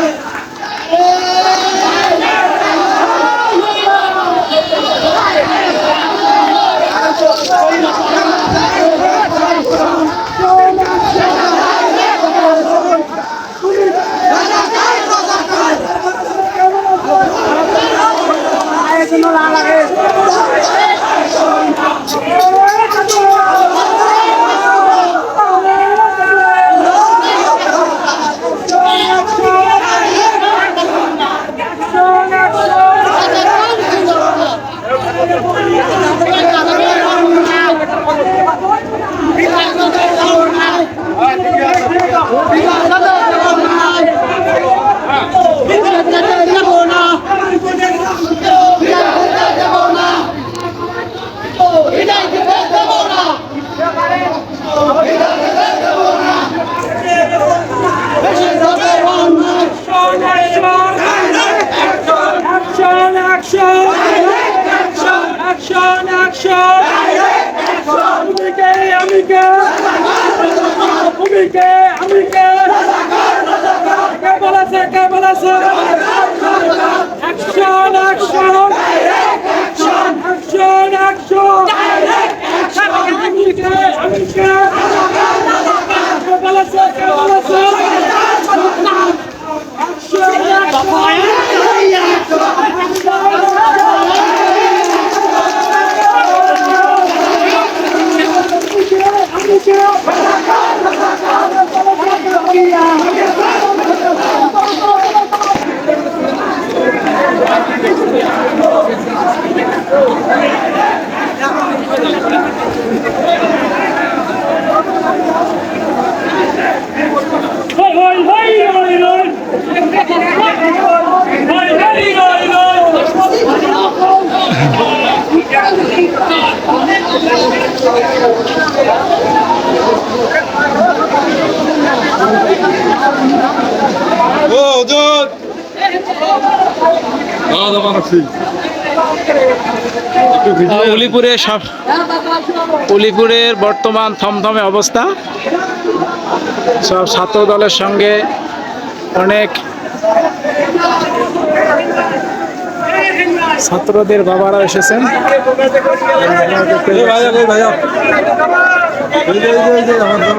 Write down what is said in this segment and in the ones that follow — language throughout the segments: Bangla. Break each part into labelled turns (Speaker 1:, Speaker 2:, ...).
Speaker 1: Amen.
Speaker 2: উলিপুরে সব উলিপুরের বর্তমান থমথমে অবস্থা সব ছাত্র দলের সঙ্গে অনেক ছাত্রদের বাবারা এসেছেন
Speaker 1: আমার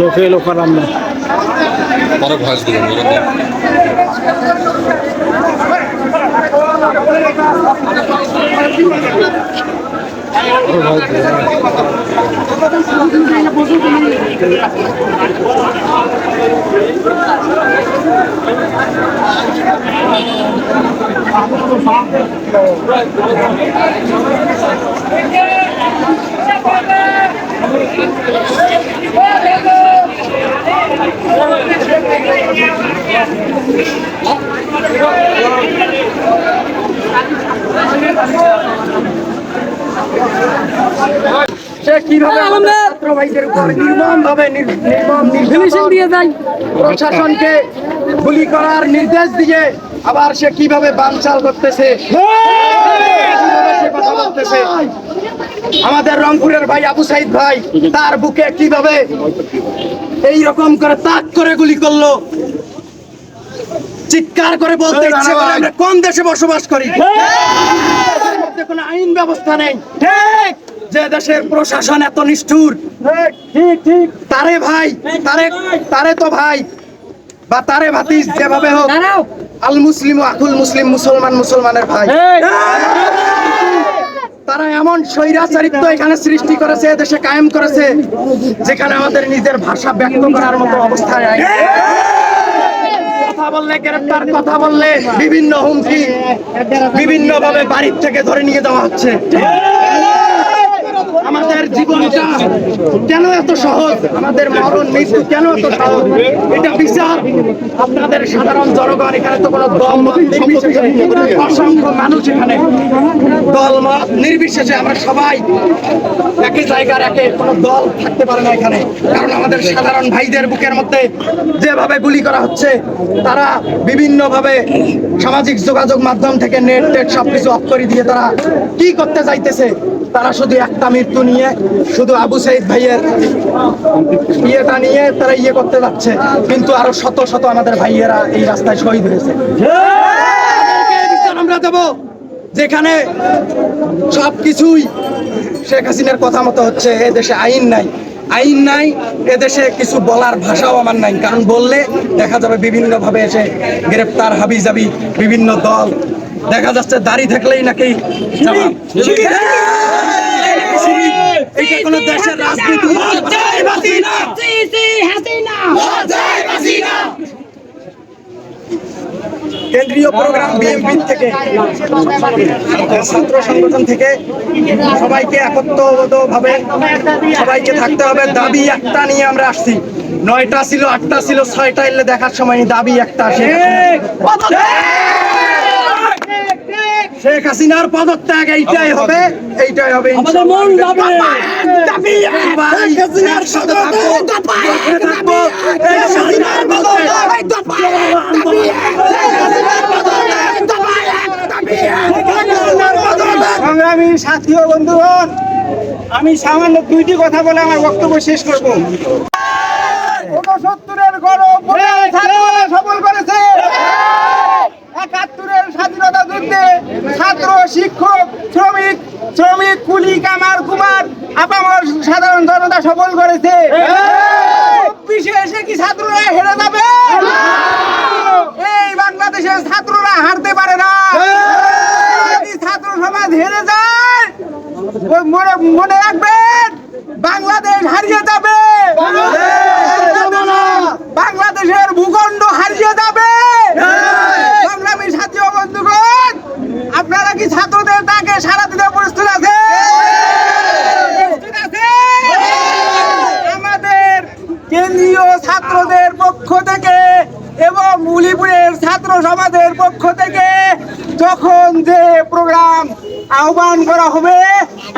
Speaker 2: রফিল ওখান আমরা।
Speaker 1: ঘাস দিবেন বড়
Speaker 3: সে কীভাবে আমাদের উপর নির্মম ভাবে নির্মম দিয়ে দেয় প্রশাসনকে গুলি করার নির্দেশ দিয়ে আবার সে কীভাবে বানচাল করতেছে? কথা বলতেছে? আমাদের রংপুরের ভাই আবু সাইদ ভাই তার বুকে কীভাবে এই রকম করে তাক করে গুলি করল? চিৎকার করে বলতে ইচ্ছে করে আমরা কোন দেশে বসবাস করি? কোনো আইন ব্যবস্থা নেই। ঠিক। যে দেশের প্রশাসন এত নিষ্ঠুর। ঠিক ঠিক তারে ভাই তারে তারে তো ভাই। বা তারে ভাতিস যেভাবে হোক। আল মুসলিম ও আকুল মুসলিম মুসলমান মুসলমানের ভাই। তারা এমন স্বৈরাচারিত্ব এখানে সৃষ্টি করেছে, দেশে কায়েম করেছে, যেখানে আমাদের নিজের ভাষা ব্যক্ত করার মতো অবস্থায় কথা বললে গ্রেপ্তার, কথা বললে বিভিন্ন হুমকি বিভিন্ন ভাবে বাড়ির থেকে ধরে নিয়ে যাওয়া হচ্ছে। এটা কেন এত সহজ? আমাদের মরণ মৃত্যু কেন এত সহজ? এটা বিচার। আপনাদের সাধারণ জনগণ এখানে তো কোনো দল অসংখ্য মানুষ এখানে। দল মত নির্বিশেষে আমরা সবাই একই জায়গার একে কোনো দল থাকতে পারে না এখানে। কারণ আমাদের সাধারণ ভাইদের বুকের মধ্যে যেভাবে গুলি করা হচ্ছে তারা বিভিন্ন ভাবে সামাজিক যোগাযোগ মাধ্যম থেকে নেট টেট সবকিছু অফ করে দিয়ে তারা কি করতে চাইতেছে তারা শুধু একটা মৃত্যু নিয়ে, শুধু আবু সাইদ ভাইয়ের ইয়েটা নিয়ে তারা ইয়ে করতে যাচ্ছে। কিন্তু আরও শত শত আমাদের ভাইয়েরা এই রাস্তায় শহীদ হয়েছে। আমরা দেব, যেখানে সবকিছুই শেখ হাসিনার কথা মতো হচ্ছে, এ দেশে আইন নাই। আইন নাই এদেশে কিছু বলার ভাষাও আমার নাই। কারণ বললে দেখা যাবে বিভিন্ন ভাবে এসে গ্রেপ্তার হাবি যাবি বিভিন্ন দল দেখা যাচ্ছে দাড়ি থাকলেই নাকি দেশের রাজনীতি। কেন্দ্রীয় প্রোগ্রাম বিএনপি থেকে ছাত্র সংগঠন থেকে সবাইকে একত্রবদ্ধ ভাবে সবাইকে থাকতে হবে। দাবি একটা নিয়ে আমরা আসছি। নয়টা ছিল আটটা ছিল ছয়টা এলে দেখার সময় দাবি একটা আসে। শেখ হাসিনার পদত্যাগ এইটাই হবে এইটাই হবে
Speaker 4: আমাদের মন যাবে।
Speaker 3: শেখ হাসিনার
Speaker 5: সংগ্রামী সাথী ও বন্ধুগণ আমি সামান্য দুইটি কথা বলে আমার বক্তব্য শেষ করব। ঊনসত্তরের গরম ছাত্ররা সফল করেছে যুদ্ধে ছাত্র শিক্ষক শ্রমিক শ্রমিক কুলি কামার কুমার আপামর সাধারণ জনতা সফল করেছে। চব্বিশে এসে কি ছাত্ররা হেরে যাবে? এই বাংলাদেশের ছাত্ররা হারতে পারে না। যদি ছাত্র সমাজ হেরে যায় মনে মনে রাখবেন বাংলাদেশ হারিয়ে যাবে বাংলাদেশের ভূখণ্ড হারিয়ে যাবে সংগ্রামী সাথী ও বন্ধুগণ আপনারা কি ছাত্রদের তাকে সারা দিতে প্রস্তুত আছে প্রস্তুত আছে? আমাদের কেন্দ্রীয় ছাত্রদের পক্ষ থেকে এবং উলিপুরের ছাত্র সমাজের পক্ষ থেকে যখন যে প্রোগ্রাম আহ্বান করা হবে,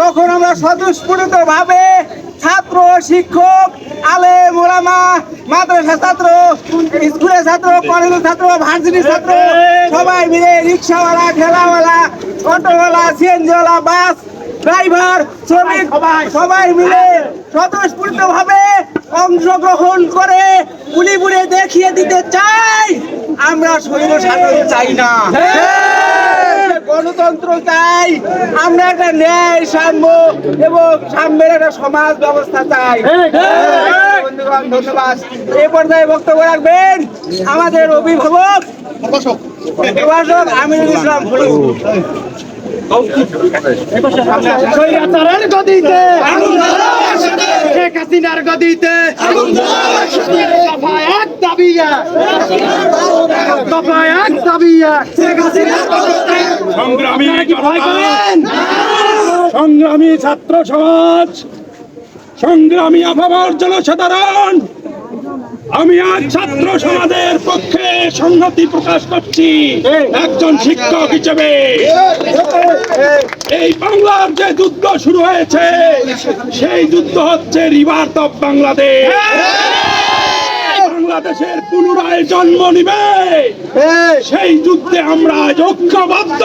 Speaker 5: তখন আমরা স্বতঃস্ফূর্ত ভাবে ছাত্র, শিক্ষক আলে মোলামা মাদ্রাসা ছাত্র, স্কুলের ছাত্র, কলেজের ছাত্র, ভার্সিটির ছাত্র, সবাই মিলে রিক্সাওয়ালা, ঠেলাওয়ালা, অটোওয়ালা, সিএনজিওয়ালা, বাস, ড্রাইভার, শ্রমিক, সবাই মিলে স্বতঃস্ফূর্ত ভাবে অংশগ্রহণ করে উলিপুরে দেখিয়ে দিতে চাই। আমরা স্বৈর শাসন চাই না। গণতন্ত্র চাই। আমরা একটা ন্যায় সাম্য এবং সাম্যের একটা সমাজ ব্যবস্থা চাই। বন্ধুগণ ধন্যবাদ। এই পর্যায়ে বক্তব্য রাখবেন আমাদের অভিভাবক। প্রভাষক আমিনুল ইসলাম
Speaker 3: গদিতে। শেখ হাসিনার গদিতে এক দাবি। এক দাবি
Speaker 4: সংগ্রামী ছাত্র সমাজ সংগ্রামী আবহাওয়ার জনসাধারণ আমি আজ ছাত্র সমাজের পক্ষে সংহতি প্রকাশ করছি। একজন শিক্ষক হিসেবে। এই বাংলার যে যুদ্ধ শুরু হয়েছে, সেই যুদ্ধ হচ্ছে রিভার অফ বাংলাদেশ বাংলাদেশের পুনরায় জন্ম নিবে। সেই যুদ্ধে আমরা ঐক্যবদ্ধ।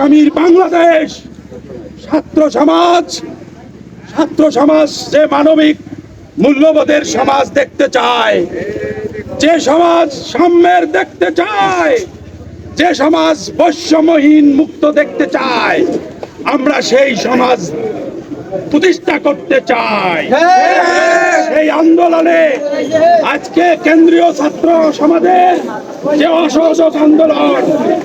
Speaker 4: আগামীর বাংলাদেশ। ছাত্র সমাজ ছাত্র সমাজ যে মানবিক মূল্যবোধের সমাজ দেখতে চায়, যে সমাজ সাম্যের দেখতে চায়, যে সমাজ বৈষম্যহীন মুক্ত দেখতে চায়, আমরা সেই সমাজ প্রতিষ্ঠা করতে চাই। সেই আন্দোলনে আজকে কেন্দ্রীয় ছাত্র সমাজের যে অসহযোগ আন্দোলন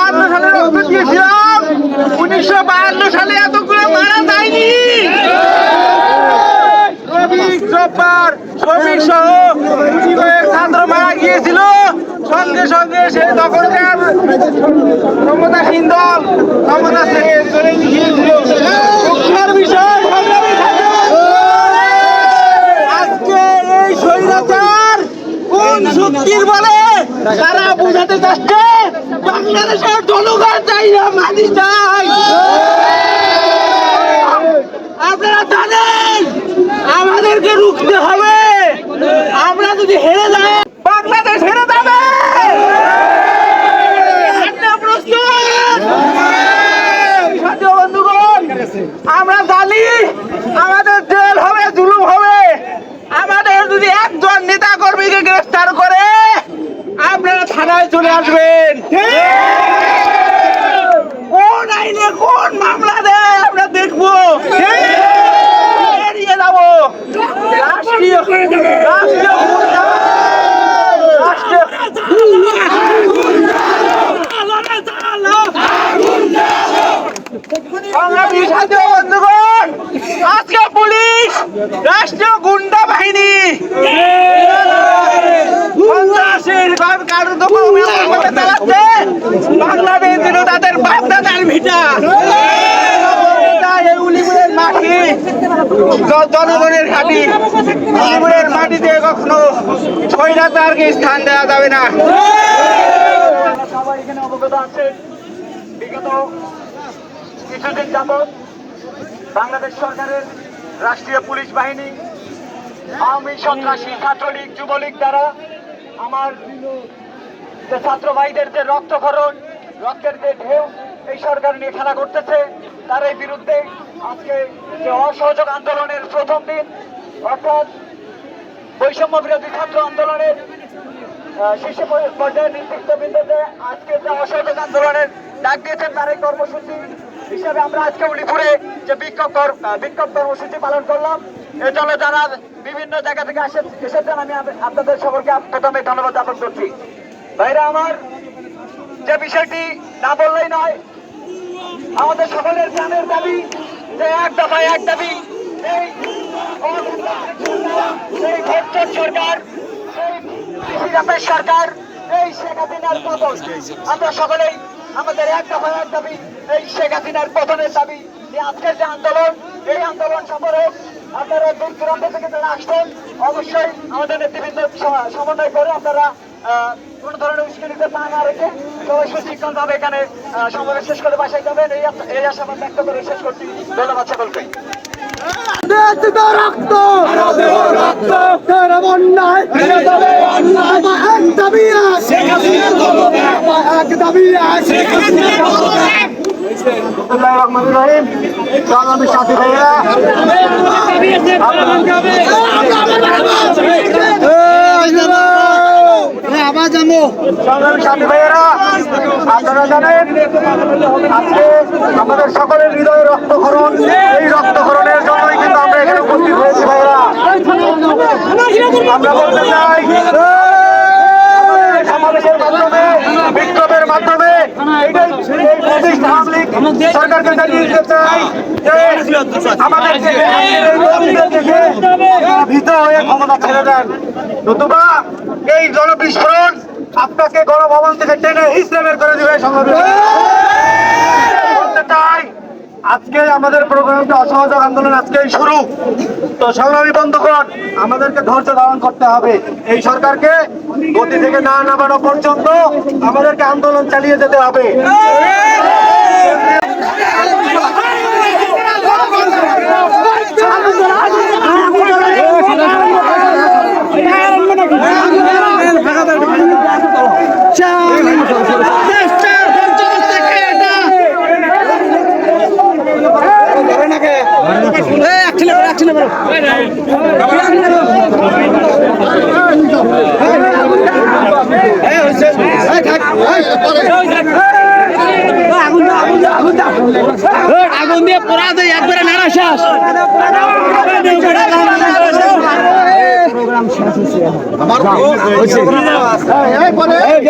Speaker 5: বাহান্ন সালে রক্ত দিয়েছিলাম উনিশশো বাহান্ন সালে এতগুলো মারা যায়নি। সঙ্গে সঙ্গে সে তখনকার বিষয় আজকে এই স্বৈরাচার কোন শক্তির বলে তারা বুঝাতে চাচ্ছে? বাংলাদেশের জনগণ চাই না মানি চাই। আপনারা জানেন, আমাদেরকে রুখতে হবে। আমরা যদি হেরে যাই বাংলাদেশ হেরে যাবে আপনারা প্রস্তুত? সাথীয় বন্ধুগণ, আমরা জানি আমাদের জেল হবে জুলুম হবে আমাদের যদি একজন নেতা কর্মীকে গ্রেফতার করে আপনারা থানায় চলে আসবেন কোন আইনে কোন মামলা দেয় আমরা দেখব এড়িয়ে যাব রাষ্ট্রীয় রাষ্ট্রীয় রাষ্ট্রীয় সংগ্রামী সাথীয় বন্ধুগণ আজকে পুলিশ রাষ্ট্রীয় গুন্ডা বাহিনী সন্ত্রাসীর ভাব কার্যক্রমে অবলম্বনে চালাচ্ছে বাংলাদেশ যেন তাদের বাপদাদার ভিটা এটা এই উলিপুরের মাটি জ- জনগণের ঘাটি উলিপুরের মাটিতে কখনো স্বৈরাচারকে স্থান দেওয়া যাবে না। সবাই এখানে অবগত আছেন বিগত কিছুদিন যাবৎ বাংলাদেশ সরকারের রাষ্ট্রীয় পুলিশ বাহিনী, আওয়ামী সন্ত্রাসী, ছাত্রলীগ, যুবলীগ দ্বারা আমার যে ছাত্র ভাইদের যে রক্তক্ষরণ, রক্তের যে ঢেউ এই সরকার নিয়ে খেলা করতেছে, তার এই বিরুদ্ধে আজকে যে অসহযোগ আন্দোলনের প্রথম দিন, অর্থাৎ বৈষম্য বিরোধী ছাত্র আন্দোলনের শীর্ষ পর্যায়ে- পর্যায়ের নেতৃত্ববৃন্দতে আজকে যে অসহযোগ আন্দোলনের ডাক দিয়েছেন তার এই কর্মসূচি হিসাবে আমরা আজকে উলিপুরে যে বিক্ষোভ বিক্ষোভ কর্মসূচি পালন করলাম এর জন্য যারা বিভিন্ন জায়গা থেকে আসে এসেছেন, আমি আপনাদের সকলকে প্রথমে ধন্যবাদ জ্ঞাপন করছি ভাইরা আমার, যে বিষয়টি না বললেই নয় আমাদের সকলের প্রাণের দাবি যে এক দফায় এক দাবি, এই ভোটচোর সরকার, এই সরকার, এই শেখ হাসিনার পতন। আমরা সকলেই আমাদের এক দফায় এক দাবি, এই শেখ হাসিনার পতনের দাবি যে আজকের যে আন্দোলন, এই আন্দোলন সফরে আপনারা দূর দূরান্ত থেকে যারা আসছেন, অবশ্যই আমাদের নেতৃবৃন্দ সমন্বয় করে আপনারা কোনো ধরনের উস্কানিতে পা না রেখে সবাই সুশিক্ষণ ভাবে এখানে সমাবেশ শেষ করে বাসায় যাবেন এই আশা- এই আশাবাদ ব্যক্ত করে শেষ করছি ধন্যবাদ সকলকে রক্ত রক্ত অন্যায় এক দাবি আছে এক দাবি আছে সাথী ভাইয়া সাথী আপনারা আমাদের সকলের হৃদয়ে রক্তক্ষরণ। এই রক্তক্ষরণের জন্যই কিন্তু আমরা এখানে উপস্থিত হয়েছি ভাইয়েরা। বলতে চাই, সমাবেশের মাধ্যমে বিক্ষোভের মাধ্যমে সরকারকে জানিয়ে দিতে চাই ভীত হয়ে ক্ষমতা ছেড়ে দেন। নতুবা এই জনবিস্ফোরণ আপনাকে গণভবন থেকে টেনে বের করে দিবে বলতে চাই, আজকে আমাদের প্রোগ্রামটা অসহযোগ আন্দোলন আজকেই শুরু। তো সংগ্রামী বন্ধুগণ, আমাদেরকে ধৈর্য ধারণ করতে হবে। এই সরকারকে গতি থেকে না নামানো পর্যন্ত আমাদেরকে আন্দোলন চালিয়ে যেতে হবে।
Speaker 2: আগুন দিয়ে পোড়া দেয়
Speaker 5: একবারে নাড়া শেষ।
Speaker 6: এই, এই,